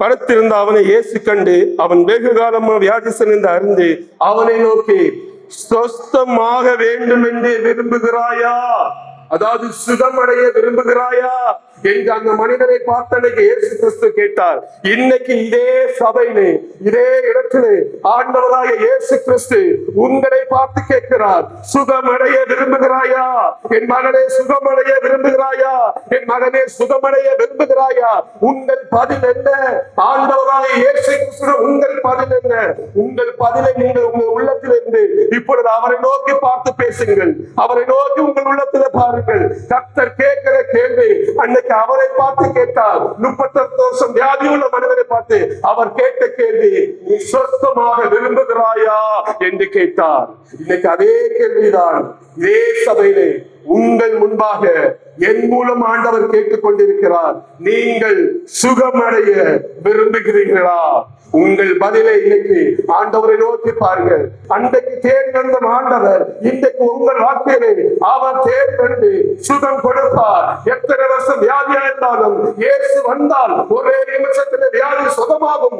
படுத்திருந்த அவனை இயேசு கண்டு அவன் வெகு காலமா வியாதி என்று அறிந்து அவனை நோக்கி சொஸ்தமாக வேண்டும் என்று விரும்புகிறாயா? அதாவது சுகமடைய விரும்புகிறாயா? என்று அந்த மனிதனை பார்த்தனைக்கு இயேசு கிறிஸ்து கேட்டார். இன்னைக்கு இதே சபையிலே இதே இடத்திலே ஆண்டவராக இயேசு கிறிஸ்து உங்களை பார்த்து கேட்கிறார். சுகமடைய விரும்புகிறாயா? என் மகனே சுகமடைய விரும்புகிறாயா? என் மகனே சுகமடைய விரும்புகிறாயா? உங்கள் பதில் என்ன? ஆண்டவராக இயேசு கிறிஸ்து உங்கள் பதில் என்ன? உங்கள் பதிலை நீங்கள் உங்கள் உள்ளத்திலிருந்து இப்பொழுது அவரை நோக்கி பார்த்து பேசுங்கள். அவரை நோக்கி உங்கள் உள்ளத்துல பாருங்கள். கர்த்தர் கேட்கிற கேள்வி அன்னைக்கு அவரை பார்த்து கேட்டார். முப்பத்தெட்டு வருஷம் வியாதி உள்ள மனிதனை பார்த்து அவர் கேட்ட கேள்வி நீ சொத்தமாக விரும்புகிறாயா? என்று கேட்டார். இன்னைக்கு அதே கேள்விதான் இதே சபையிலே உங்கள் முன்பாக என் மூலம் ஆண்டவர் கேட்டுக் கொண்டிருக்கிறார் நீங்கள் சுகமடைய விரும்புகிறீர்களா? உங்கள் பதிலை இன்னைக்கு ஆண்டவரை நோக்கி பாருங்கள். அன்றைக்கு தேடி வந்த ஆண்டவர் இன்றைக்கு உங்கள் வாழ்க்கையிலே அவர் தேடி வந்து சுகம் கொடுப்பார். எத்தனை வருஷம் வியாதியா இருந்தாலும் இயேசு வந்தால் ஒரே நிமிஷத்துல வியாதி சுகமாகும்.